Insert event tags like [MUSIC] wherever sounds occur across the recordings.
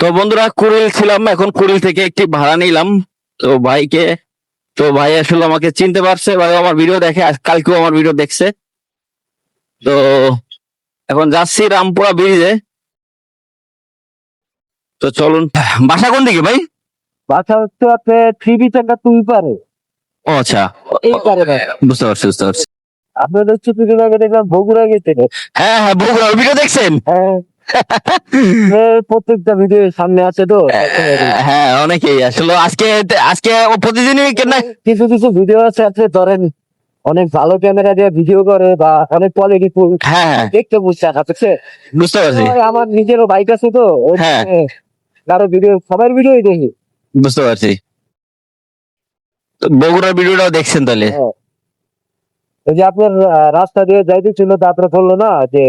তো বন্ধুরা কুড়িল ছিলাম এখন কুড়িল থেকে একটি ভাড়া নিলাম। তো ভাইকে তো ভাই আসলে আমাকে চিনতে পারছে ভাই আমার ভিডিও দেখে কালকেও আমার ভিডিও দেখছে। তো এখন যাচ্ছি রামপুরা ব্রিজে তো চলুন বাসা কোন দিকে ভাই? বাসা হচ্ছে আপনি থ্রি বি চাকা তুই পারে। ও আচ্ছা এই পারে না বুঝতে পারছি বুঝতে পারছি। আপনাদের হচ্ছে দেখলাম বগুড়া গেছে হ্যাঁ হ্যাঁ বগুড়া ভিডিও দেখছেন? হ্যাঁ। [LAUGHS] প্রত্যেকটা ভিডিও সামনে আছে তো হ্যাঁ অনেকেই আসলে। আজকে আজকে ও প্রতিদিনই কেন কিছু কিছু ভিডিও আছে আপনি ধরেন অনেক ভালো ক্যামেরা দিয়ে ভিডিও করে বা অনেক কোয়ালিটি ফুল হ্যাঁ হ্যাঁ। দেখতে বুঝছে? আছে বুঝতে পারছি। আমার নিজেরও বাইক আছে তো হ্যাঁ। কারও ভিডিও সবার ভিডিওই দেখি। বুঝতে পারছি। বগুড়ার ভিডিওটাও দেখছেন তাহলে? ওই যে আপনার রাস্তা দিয়ে যাইতেছিল তারপরে বলল না যে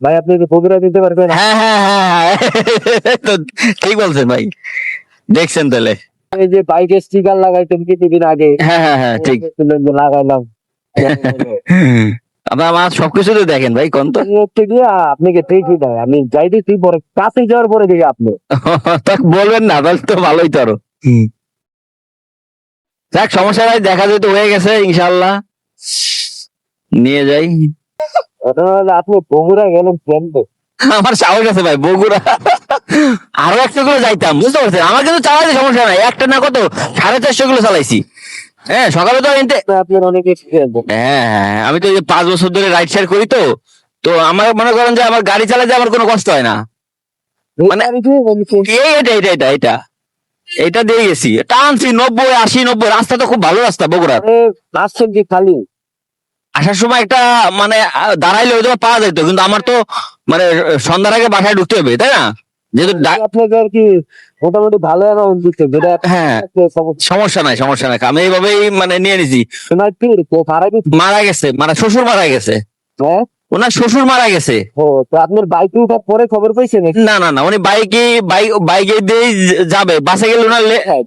ভাই আপনি কি বগুড়া দিতে পারবেন হ্যাঁ হ্যাঁ হ্যাঁ হ্যাঁ। তো ঠিক বলছেন ভাই। দেখছেন তাহলে। এই যে বাইকের স্টিকার লাগাইতেন কিছুদিন আগে? হ্যাঁ হ্যাঁ হ্যাঁ ঠিক। লাগাইলাম। আপনার আমার সবকিছু তো দেখেন ভাই কোন তো? আমি হচ্ছে গিয়ে আপনাকে দেখি না? আমি যাইতেছি পরে কাছে যাওয়ার পরে দেখি আপনি। তা বলবেন না তাহলে তো ভালোই তো আরও। যাক সমস্যা নাই দেখা যেতে হয়ে গেছে ইনশাল্লাহ নিয়ে যাই। আপনি বগুড়া গেলেন কেমনে? আমার সাহস আছে ভাই বগুড়া। আরও একশো কিলো যাইতাম বুঝতে পারছেন? আমার কিন্তু সমস্যা নাই একটা না কত সাড়ে চারশো কিলো চালাইছি। হ্যাঁ সকালে তো এনতে আপনার অনেক এক্সপিরিয়েন্স হ্যাঁ হ্যাঁ, আমি তো এই পাঁচ বছর ধরে রাইড শেয়ার করি তো তো আমার মনে করেন যে আমার গাড়ি চালাতে আমার কোনো কষ্ট হয় না। মানে- এটা এটা এটা এটা এটা দিয়ে গেছি। টানছি নব্বই আশি নব্বই রাস্তা তো খুব ভালো রাস্তা বগুড়ার। কি খালি? আসার সময় একটা মানে দাঁড়াইলে হয়তো পাওয়া যেত কিন্তু আমার তো মানে সন্ধ্যার আগে বাসায় ঢুকতে হবে তাই না? যেহেতু ডা- আর কি মোটামুটি ভালো হ্যাঁ সমস্যা। নাই সমস্যা নাই আমি এইভাবেই মানে নিয়ে নিছি। মারা গেছে মানে শ্বশুর মারা গেছে। হ্যাঁ? ওনার শ্বশুর মারা গেছে। ও তো আপনার বাইক উঠার পরে খবর পাইছেন না না না উনি বাইকে বাইক বাইকে দিয়ে যাবে বাসে গেলে ওনার হ্যাঁ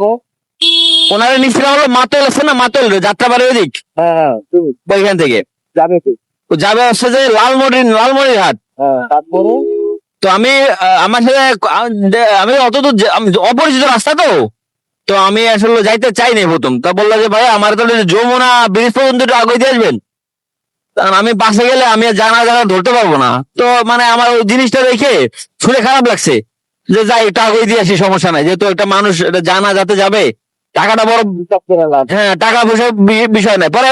হ্যাঁ ওনারে নিচ্ছিলাম হলো মাতল আছে না মাতল যাত্রাবাড়ি ওদিক? হ্যাঁ ওইখান থেকে। যাবে ও যাবে হচ্ছে যে লালমড়ি লালমড়ির হাট হ্যাঁ তো আমি আমার সাথে আমি অত তো অপরিচিত রাস্তা তো। তো আমি আসলে যাইতে চাই নাই প্রথম। তা বলল যে ভাই আমার তাহলে যমুনা ব্রিজ পর্যন্ত একটু আগে দিয়ে আসবেন আমি বাসে গেলে আমি জানা জানা ধরতে পারব না। তো মানে আমার ওই জিনিসটা দেখে শুনে খারাপ লাগছে। যে যাই একটু আগে দিয়ে আসি সমস্যা নাই। যেহেতু একটা মানুষ এটা জানা যাতে যাবে টাকাটা বড়। হ্যাঁ টাকা পয়সা বিষয় নাই। পরে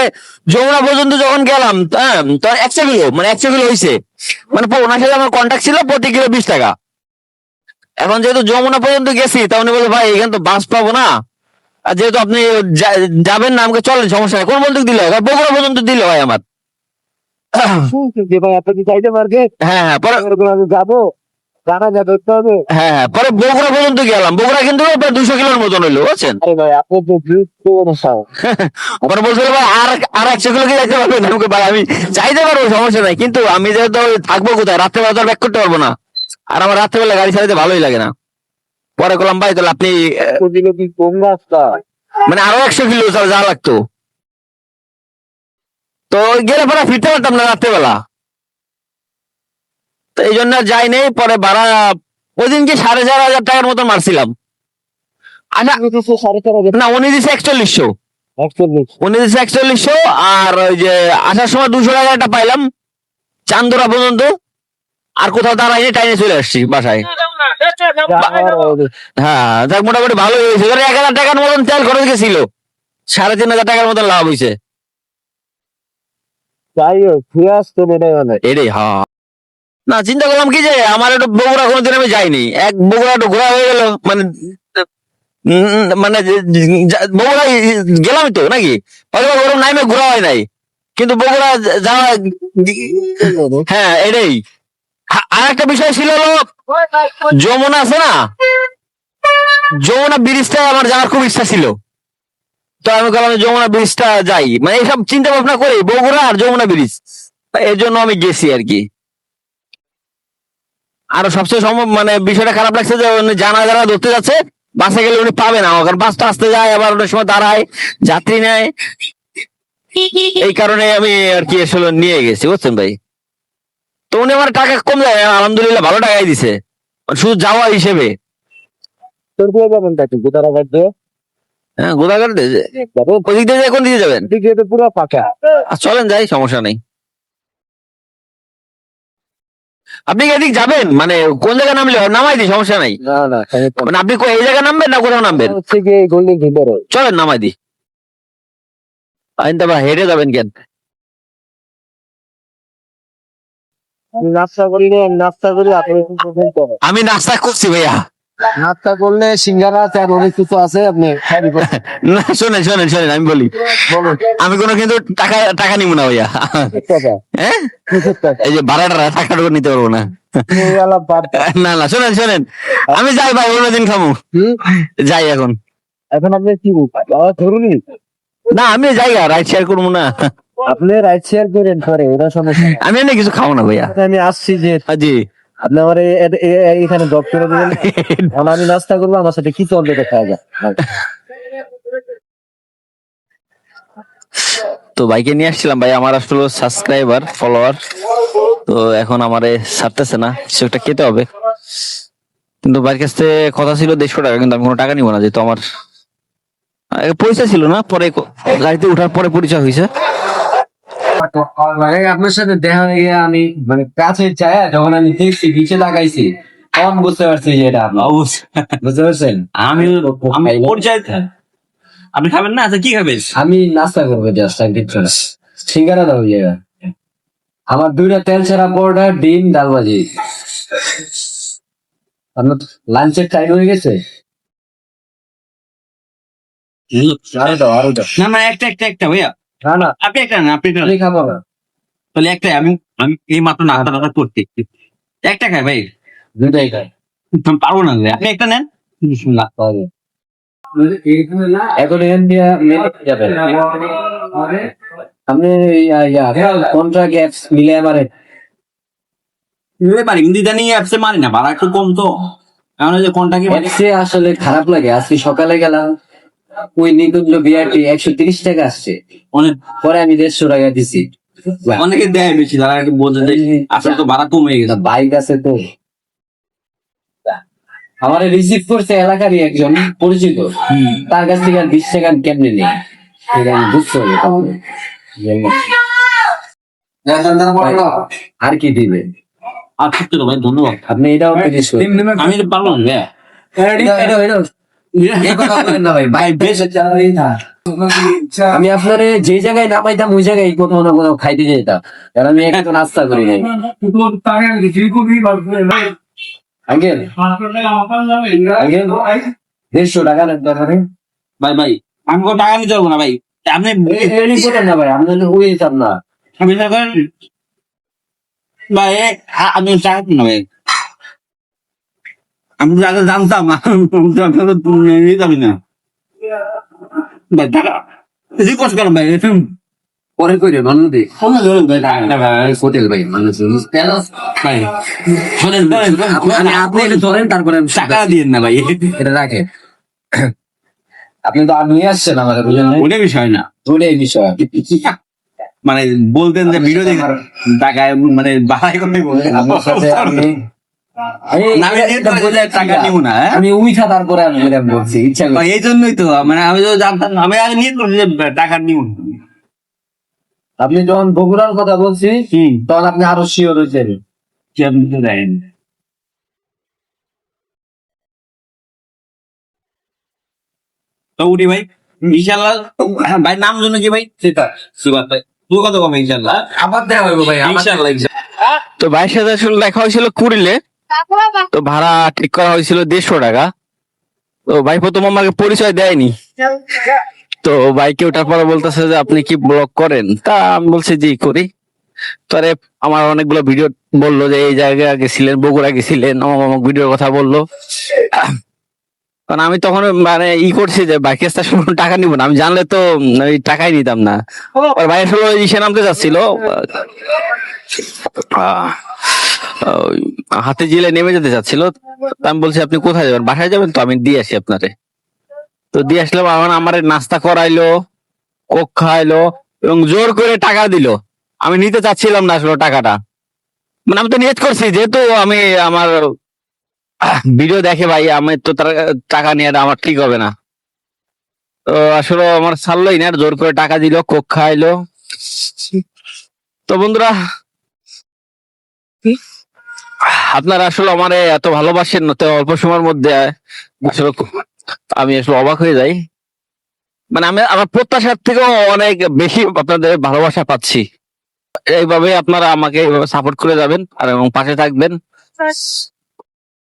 যমুনা পর্যন্ত যখন গেলাম হ্যাঁ তখন একশো কিলো মানে একশো কিলো হয়েছে মানে ওনার সাথে আমার কন্ট্যাক্ট ছিল প্রতি কিলো বিশ টাকা। এখন যেহেতু যমুনা পর্যন্ত গেছি তা উনি বলে ভাই এখানে তো বাস পাবো না। আর যেহেতু আপনি যাবেন না আমাকে চলেন সমস্যা নেই। কোন বলতে দিলে? বগুড়া পর্যন্ত দিল ভাই আমার। হ্যাঁ হ্যাঁ পরে যাব। তো হ্যাঁ হ্যাঁ পরে বগুড়া পর্যন্ত গেলাম। বগুড়া কিন্তু দুশো কিলোর মতন হইল বুঝছেন? আরে ওখানে বলছিল ভাই আর আর একশো কিলো যাইতে পারবেন আমাকে ভাই আমি পারব সমস্যা নাই। কিন্তু আমি যেহেতু থাকব কোথায় রাত্রেবেলা তো ব্যাক করতে পারব না। আর আমার রাত্রেবেলা গাড়ি চালাতে ভালোই লাগে না। পরে করলাম ভাই তাহলে আপনি মানে আরও একশো কিলো যা- যা লাগতো। তো গেলে পরে ফিরতে পারতাম না রাত্রেবেলা তো এই জন্য যাই নেই পরে ভাড়া ওই দিনকে সাড়ে চার হাজার টাকার মতো মারছিলাম। না উনি দিছে একচল্লিশশো। উনি দিচ্ছে একচল্লিশশো আর ওই যে আসার সময় দুশো পাইলাম চান্দোরা পর্যন্ত। আর কোথাও দাঁড়াইনি টাইনে চলে আসছি বাসায়। হ্যাঁ যাক মোটামুটি ভালো হয়েছে। ধরো এক হাজার টাকার মতন তেল খরচ গেছিল সাড়ে তিন হাজার টাকার মতন লাভ হয়েছে। যাই হোক ফিরে এটাই হ্যাঁ। না, চিন্তা করলাম কি যে, আমার একটু বগুড়া কোনোদিন আমি যাইনি। এক বগুড়া একটু ঘোরা হয়ে গেল মানে মানে বগুড়া গেলাম তো, নাকি? ওরকম নাইমে ঘোরা হয় নাই। কিন্তু বগুড়া যাওয়া হ্যাঁ এটাই। আর একটা বিষয় ছিল হলো, যমুনা আছে না? যমুনা ব্রিজটা আমার যাওয়ার খুব ইচ্ছা ছিল। তো আমি বললাম যমুনা ব্রিজটা যাই। মানে এইসব চিন্তা ভাবনা করি বগুড়া আর যমুনা ব্রিজের জন্য আমি গেছি আর কি। আর সবচেয়ে সম্ভব মানে বিষয়টা খারাপ লাগছে যে উনি জানা যারা ধরতে যাচ্ছে বাসে গেলে উনি পাবে না কারণ বাস তো আসতে যায় আবার অনেক সময় দাঁড়ায় যাত্রী নেয়। এই কারণে আমি আর কি আসলে নিয়ে গেছি বুঝছেন ভাই? তো উনি আমার টাকা কম দেয় আলহামদুলিল্লাহ ভালো টাকাই দিছে। শুধু যাওয়া হিসেবে। উত্তর দিয়ে যাবেন কাকি গোদারাঘাট দিয়ে? হ্যাঁ গোদাগার যাব ওদিক দিয়ে যায়, কোন দিকে যাবেন? দিকে তো পুরো ফাঁকা। চলেন যাই সমস্যা নেই। আপনি কি এদিক যাবেন? মানে কোন জায়গায় নামলে? নামাই দিই সমস্যা নাই। না না মানে আপনি এই জায়গায় নামবেন না কোথাও নামবেন? হচ্ছে কি গোল্ডেন ফিল্ডার চলেন নামাই দিই। আইন তারপর হেরে যাবেন কেন? নাস্তা করলে নাস্তা করি আমি নাস্তা করছি ভাইয়া। নাস্তা করলে সিঙ্গারা চার অনেক কিছু আছে আপনি [LAUGHS] না শোনেন শোনেন শোনেন আমি বলি। আমি কোনো কিন্তু টাকা টাকা নিব না ভাইয়া। হ্যাঁ? এই যে ভাড়াটা টাকাটা নিতে পারব না। [LAUGHS] না না শোনেন শোনেন। আমি যাই ভাই অন্যদিন খামু? যাই এখন। এখন আপনি কি ধরুনি না আমি যাই রাইড শেয়ার করব না। আপনি রাইট শেয়ার করেন করে ওটা সমস্যা আমি এনে কিছু খাব না ভাইয়া। আমি আসছি যে জি। আপনি আমার এখানে জব করে [LAUGHS] এখন আমি নাস্তা করব আমার সাথে কি চলবে দেখা যায় তো বাইকে নিয়ে আসছিলাম ভাই আমার আসলে সাবস্ক্রাইবার ফলোয়ার তো এখন আমারে ছাড়তেছে না কিছু একটা খেতে হবে। কিন্তু বাড়ির কাছ থেকে কথা ছিল দেড়শো টাকা কিন্তু আমি কোনো টাকা নিব না যেহেতু আমার পরিচয় ছিল না পরে গাড়িতে ওঠার পরে পরিচয় হয়েছে। মানে আপনার সাথে দেখা হয়ে গিয়ে আমি মানে কাছে যখন আমি দেখছি নিচে লাগাইছি তখন বুঝতে পারছি যে এটা আপনার। বুঝতে পারছেন? আমি আমি পরিচয় আপনি খাবেন না? আচ্ছা কি খাবেন? আমি নাস্তা করব জাস্ট আর না সিঙ্গারা দাও জায়গা আমার দুইটা তেল ছাড়া পরোটা ডিম ডাল ভাজি। আপনার লাঞ্চের টাইম হয়ে গেছে? আরও দাও আরও দাও। না না একটা একটা একটা ভাইয়া। না না। আপনি একটা না আপনি একটা আমি খাব না তাহলে একটাই আমি আমি এই মাত্র করতে একটা খাই ভাই। খাই। পারব না আপনি একটা নেন। বিসমিল্লাহ। পাবো এখন এখান দিয়ে যাবেন আপনি কন্ট্রাক্ট অ্যাপস মিলে পারি। কিন্তু ইদানিং অ্যাপসে না ভাড়া একটু কম তো। যে কোনটা কি অ্যাপসে আসলে খারাপ লাগে আজকে সকালে গেলাম। ওই নিকুঞ্জ বিআরটি একশো তিরিশ টাকা আসছে। অনেক পরে আমি দেড়শো টাকা দিছি। অনেকে দেয় বেশি তারা একটু বোঝে যে আসলে তো ভাড়া কমে গেছে। বাইক আছে তো। আমার রিসিভ করছে এলাকারই একজন পরিচিত। তার কাছ থেকে আর বিশ টাকা কেমনে নেই? বুঝতে হবে আর কি দিবে? আর সত্যি তো ভাই ধন্যবাদ। আপনি এটাও করুন। আমি তো আমি আপনার যে জায়গায় নামাইতাম ওই জায়গায় কোথাও না কোথাও খাইতে যেতাম। কারণ আমি একটা নাস্তা করি নাই। আঙ্কেল? আঙ্কেল? দেড়শো টাকা দরকারে ভাই ভাই আমি কোনো টাকা নিতে পারব না ভাই। আপনি না ভাই হিসাব না। আমি ভাই আমি দিই না ভাই। আমি আগে জানতাম [LAUGHS] তো নিতামই না। ভাই টাকা রিকোয়েস্ট করেন ভাই পরে করি মানুষ ফোনে ধরেন ভাই টাকা না ভাই হোটেল ভাই মানুষ ভাই শোনেন শোনেন, আপনি আপনি এটা ধরেন তারপরে আমি টাকা দিয়েন না ভাই। এটা রাখেন। আপনি তো আর নিয়ে আসছেন? ওটা বিষয় না। ওটাই বিষয় মানে বলতেন যে ভিডিও দেখে টাকা মানে বাড়াই করতে আপনার সাথে আমি আমি হ্যাঁ? আমি উঠা তারপরে আমি বলে বলছি ইচ্ছা এই জন্যই তো মানে আমি তো জানতাম আমি আগে নিয়ে টাকা আপনি যখন বগুড়ার কথা বলছি তখন আপনি আরও শিওর হয়েছেন তো দেন তো উঠি ভাই ইনশাল্লাহ হ্যাঁ, ভাই নাম জন্য কি ভাই? সেটা। সুগাত ভাই তুই কত কমে ইনশাল্লাহ আবার দেখা হইব ভাই ইনশাল্লাহ ইনশাল্লাহ। তো ভাইয়ের সাথে আসলে দেখা হয়েছিল কুড়িলে। তো ভাড়া ঠিক করা হয়েছিল দেড়শো টাকা। তো ভাই প্রথম আমাকে পরিচয় দেয়নি। তো বাইকে ওঠার পরে বলতেছে যে আপনি কি ব্লগ করেন? তা আমি বলছি জি করি। তারে আমার অনেকগুলো ভিডিও বলল যে এই জায়গায় গেছিলেন বগুড়া গেছিলেন ভিডিওর কথা বলল। কারণ আমি তখন মানে ই করছি যে বাইক স্টেশন টাকা নিব না। আমি জানলে তো ওই টাকাই নিতাম না। আর ভাই আসলে ইসে নামতে যাচ্ছিল। হাতে জিলে নেমে যেতে চাচ্ছিল আমি বলছি, আপনি কোথায় যাবেন? বাসায় যাবেন তো? আমি দিয়ে আসি আপনারে। তো দিয়ে আসলাম, আমার আমার নাস্তা করাইলো, কোক খাইলো এবং জোর করে টাকা দিল। আমি নিতে চাচ্ছিলাম না আসলে টাকাটা। মানে আমি তো নিয়ত করছি, যেহেতু আমি আমার ভিডিও দেখে ভাই, আমি তো তার টাকা নিয়ে আমার ঠিক হবে না। তো আসলে আমার ছাড়লোই না, জোর করে টাকা দিল, কোক খাইলো তো বন্ধুরা আপনারা আসলে আমার এত ভালোবাসেন তো অল্প সময়ের মধ্যে, আসলে আমি আসলে অবাক হয়ে যাই। মানে আমি আমার প্রত্যাশার থেকেও অনেক বেশি আপনাদের ভালোবাসা পাচ্ছি। এইভাবে আপনারা আমাকে সাপোর্ট করে যাবেন আর এবং পাশে থাকবেন।